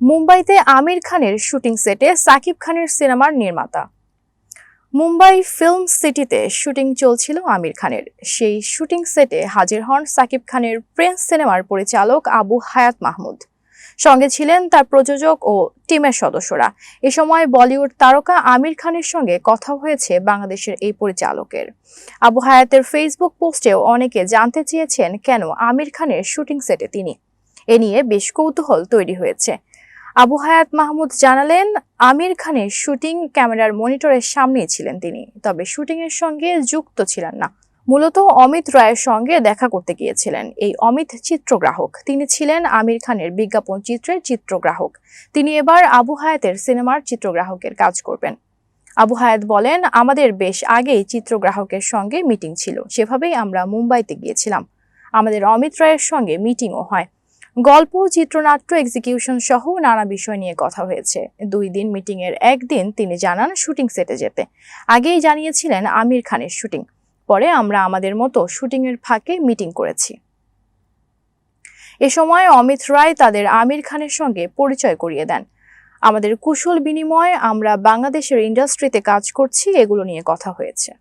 মুম্বাইতে আমির খানের শুটিং সেটে সাকিব খানের সিনেমার নির্মাতা। মুম্বাই ফিল্ম সিটিতে শুটিং চলছিল আমির খানের। সেই শুটিং সেটে হাজির হন সাকিব খানের প্রিন্স সিনেমার পরিচালক আবু হায়াত মাহমুদ। সঙ্গে ছিলেন তার প্রযোজক ও টিমের সদস্যরা। এ সময় বলিউড তারকা আমির খানের সঙ্গে কথা হয়েছে বাংলাদেশের এই পরিচালকের। আবু হায়াতের ফেসবুক পোস্টেও অনেকে জানতে চেয়েছেন কেন আমির খানের শুটিং সেটে তিনি। এ নিয়ে বেশ কৌতূহল তৈরি হয়েছে। আবু হায়াত মাহমুদ জানালেন, আমির খানের শুটিং ক্যামেরার মনিটরের সামনে ছিলেন তিনি, তবে শুটিং এর সঙ্গে যুক্ত ছিলেন না। মূলত অমিত রায়ের সঙ্গে দেখা করতে গিয়েছিলেন। এই অমিত চিত্রগ্রাহক, তিনি ছিলেন আমির খানের বিজ্ঞাপন চিত্রের চিত্রগ্রাহক। তিনি এবার আবু হায়াতের সিনেমার চিত্রগ্রাহকের কাজ করবেন। আবু হায়াত বলেন, আমাদের বেশ আগেই চিত্রগ্রাহকের সঙ্গে মিটিং ছিল। সেভাবেই আমরা মুম্বাইতে গিয়েছিলাম। আমাদের অমিত রায়ের সঙ্গে মিটিংও হয়। গল্প, চিত্রনাট্য এক্সিকিউশন সহ নানা বিষয় নিয়ে কথা হয়েছে। দুই দিন মিটিং এর একদিন তিনি জানান শুটিং সেটে যেতে। আগেই জানিয়েছিলেন আমির খানের শুটিং পরে আমরা আমাদের মতো শুটিং এর ফাঁকে মিটিং করেছি। এ সময় অমিত রায় তাদের আমির খানের সঙ্গে পরিচয় করিয়ে দেন। আমাদের কুশল বিনিময়ে, আমরা বাংলাদেশের ইন্ডাস্ট্রিতে কাজ করছি, এগুলো নিয়ে কথা হয়েছে।